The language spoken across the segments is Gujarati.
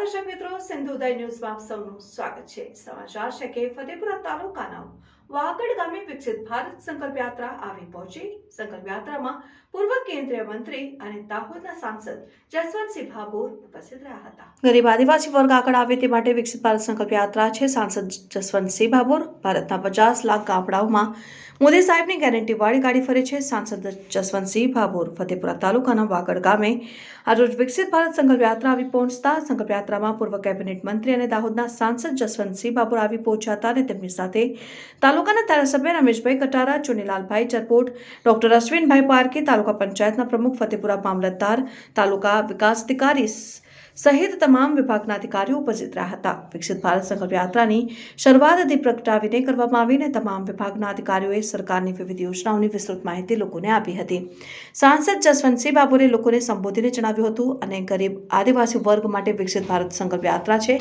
દર્શક મિત્રો સિંધુદય ન્યૂઝમાં આપ સૌનું સ્વાગત છે. સમાચાર છે કે ફતેપુરા તાલુકાના વાગડ ગામે વિકસિત ભારત સંકલ્પ યાત્રા આવી પહોંચી. સંકલ્પ યાત્રામાં પૂર્વ કેન્દ્રીય મંત્રી અને દાહોદના સાંસદ જસવંતસિંહ ભાભોર ઉપસ્થિત રહ્યા હતા. ગરીબ આદિવાસી વર્ગ આગળ આવે તે માટે વિકસિત ભારત સંકલ્પ યાત્રા છે. સાંસદ જસવંતસિંહ ભાભોર ભારતના પચાસ લાખ ગામડાઓમાં મોદી સાહેબની ગેરંટી વાળી ગાડી ફરે છે. સાંસદ જસવંતસિંહ ભાભોર ફતેપુરા તાલુકાના વાગડ ગામે આજરોજ વિકસિત ભારત સંકલ્પ યાત્રા આવી પહોંચતા સંકલ્પ યાત્રામાં પૂર્વ કેબિનેટ મંત્રી અને દાહોદના સાંસદ જસવંતસિંહ ભાભોર આવી પહોંચ્યા હતા અને તેમની સાથે તાલુકાના ધારાસભ્ય રમેશભાઈ કટારા, ચુનીલાલભાઈ ચરપોટ, ડોક્ટર અશ્વિનભાઈ પારકી તાલુકા પંચાયતના પ્રમુખ ફતેપુરા મામલતદાર તાલુકા વિકાસ અધિકારી સહિત તમામ વિભાગના અધિકારીઓ ઉપસ્થિત રહ્યા હતા. વિકસિત ભારત સંકલ્પ યાત્રાની શરૂઆત દીપ પ્રગટાવીને કરવામાં આવીને તમામ વિભાગના અધિકારીઓએ સરકારની વિવિધ યોજનાઓની વિસ્તૃત માહિતી લોકોને આપી હતી. સાંસદ જસવંતસિંહ બાબુરે લોકોને સંબોધીને જણાવ્યું હતું અને ગરીબ આદિવાસી વર્ગ માટે વિકસિત ભારત સંકલ્પ યાત્રા છે.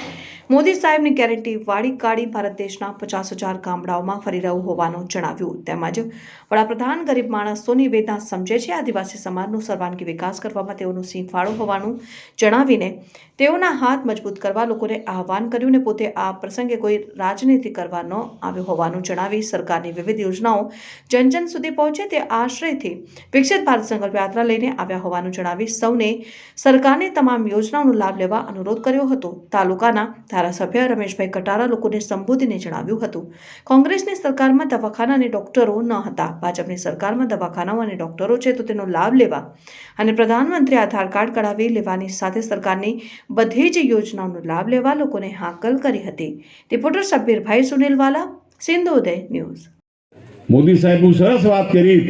મોદી સાહેબની ગેરંટી વાળી કાઢી ભારત દેશના પચાસ હજાર ગામડાઓમાં ફરી રહ્યું હોવાનું જણાવ્યું. તેમજ વડાપ્રધાન ગરીબ માણસોની વેદના સમજે છે. આદિવાસી સમાજનો સર્વાંગી વિકાસ કરવામાં તેઓનું સિંહ ફાળો હોવાનું જણાવીને તેઓના હાથ મજબૂત કરવા લોકોને આહવાન કર્યું ને પોતે આ પ્રસંગે કોઈ રાજનીતિ કરવા ન આવ્યો હોવાનું જણાવી સરકારની વિવિધ યોજનાઓ જન જન સુધી પહોંચે તે આશ્રયથી વિકસિત ભારત સંકલ્પ યાત્રા લઈને આવ્યા હોવાનું જણાવી સૌને સરકારની તમામ યોજનાઓનો લાભ લેવા અનુરોધ કર્યો હતો. તાલુકાના ધારાસભ્ય રમેશભાઈ કટારા લોકોને સંબોધીને જણાવ્યું હતું. કોંગ્રેસની સરકારમાં દવાખાના અને ડોક્ટરો ન હતા. ભાજપની સરકારમાં દવાખાનાઓ અને ડોક્ટરો છે તો તેનો લાભ લેવા અને પ્રધાનમંત્રી આધાર કાર્ડ કઢાવી લેવાની સાથે સરકારની બધી જ યોજનાઓનો લાભ લેવા લોકોને હાકલ કરી હતી. Reporter Sabbirbhai Sunilwala, Sindhuday news. Modi સાહેબ સરસ વાત કરી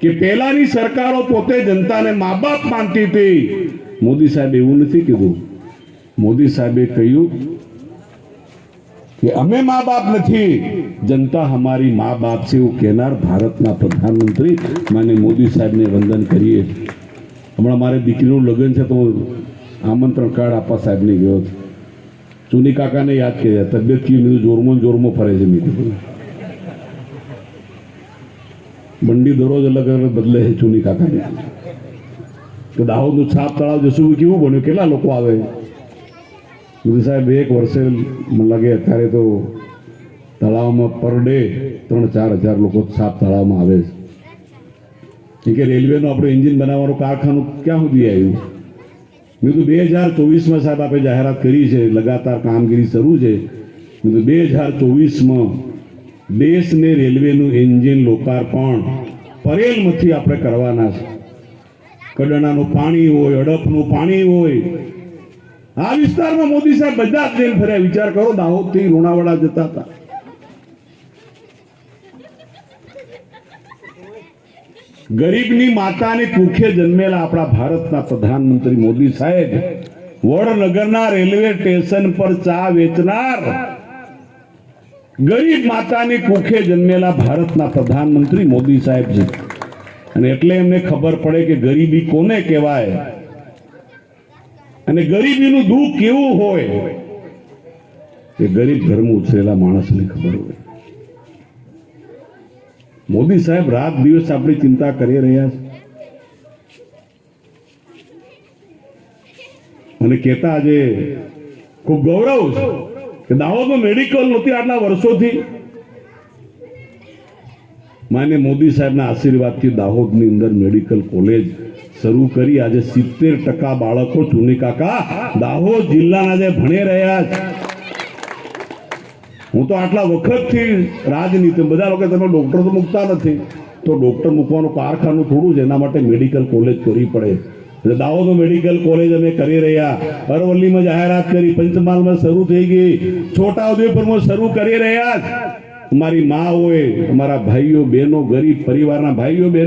કે પહેલાની સરકારો પોતે જનતાને મા બાપ માનતી હતી. મોદી સાહેબ એવું નથી કીધું. મોદી સાહેબે કહ્યું કે અમે મા બાપ નથી. જનતા અમારી મા બાપ છે એવું કહેનાર ભારતના પ્રધાનમંત્રી. માને મોદી સાહેબને વંદન કરીએ. હમણાં મારે દીકરીનું લગ્ન છે તો આમંત્રણ કાર્ડ આપવા સાહેબને ગયો હતો. ચુની કાકાને યાદ કર્યા. તબિયત કેવી? કીધું, જોરમાં જોરમાં ફરે છે. મીઠું બંડી દરરોજ અલગ અલગ બદલે છે ચુની કાકાની. તો દાહોદનું છાપ તળાવ જશું કેવું બન્યું? કેટલા લોકો આવે? મોદી સાહેબ, એક વર્ષે મને લાગે અત્યારે તો તળાવમાં પર ડે ત્રણ ચાર હજાર લોકો છાપ તળાવમાં આવે છે. કે રેલવેનું આપણે એન્જિન બનાવવાનું કારખાનું ક્યાં સુધી આવ્યું? મેં તો બે હજાર ચોવીસમાં સાહેબ આપણે જાહેરાત કરી છે, લગાતાર કામગીરી શરૂ છે. મેં તો બે હજાર ચોવીસમાં દેશને રેલવેનું એન્જિન લોકાર્પણ પરેલમાંથી આપણે કરવાના છે. કડણાનું પાણી હોય અડપનું પાણી હોય. આ વિસ્તારમાં મોદી સાહેબ બધા જ જઈને ફર્યા. વિચાર કરો, દાહોદથી લુણાવાડા જતા હતા. ગરીબની માતાને કુખે જન્મેલા આપણા ભારતના પ્રધાનમંત્રી મોદી સાહેબ, વડનગરના રેલવે સ્ટેશન પર ચા વેચનાર, ગરીબ માતાની કુખે જન્મેલા ભારતના પ્રધાનમંત્રી મોદી સાહેબ છે. અને એટલે એમને ખબર પડે કે ગરીબી કોને કહેવાય? અને ગરીબીનું દુઃખ કેવું હોય? એ ગરીબ ઘરમાં ઉછરેલા માણસને ખબર હોય. મોદી સાહેબ, રાત દિવસ આપણી ચિંતા કરી રહ્યા છે. અને કહેતા આજે ખૂબ ગૌરવ છે કે દાહોદમાં મેડિકલ નહોતી આટલા વર્ષોથી. માન્ય મોદી સાહેબના આશીર્વાદથી દાહોદની અંદર મેડિકલ કોલેજ શરૂ કરી. આજે સિત્તેર ટકા બાળકો, ચુની કાકા, દાહોદ જિલ્લાના જે ભણી રહ્યા છે. હું તો આટલા વખતથી રાજનીતિ બધા લોકો તમે ડોક્ટર તો મૂકતા નથી. તો ડૉક્ટર મૂકવાનું કારખાનું થોડું છે એના માટે મેડિકલ કોલેજ કરવી પડે. એટલે દાહોદનો મેડિકલ કોલેજ અમે કરી રહ્યા. અરવલ્લીમાં જાહેરાત કરી. પંચમહાલમાં શરૂ થઈ ગઈ. છોટાઉદેપુરમાં શરૂ કરી રહ્યા અમારી મા હોય અમારા ભાઈઓ, બહેનો, ગરીબ પરિવારના ભાઈઓ, બહેનો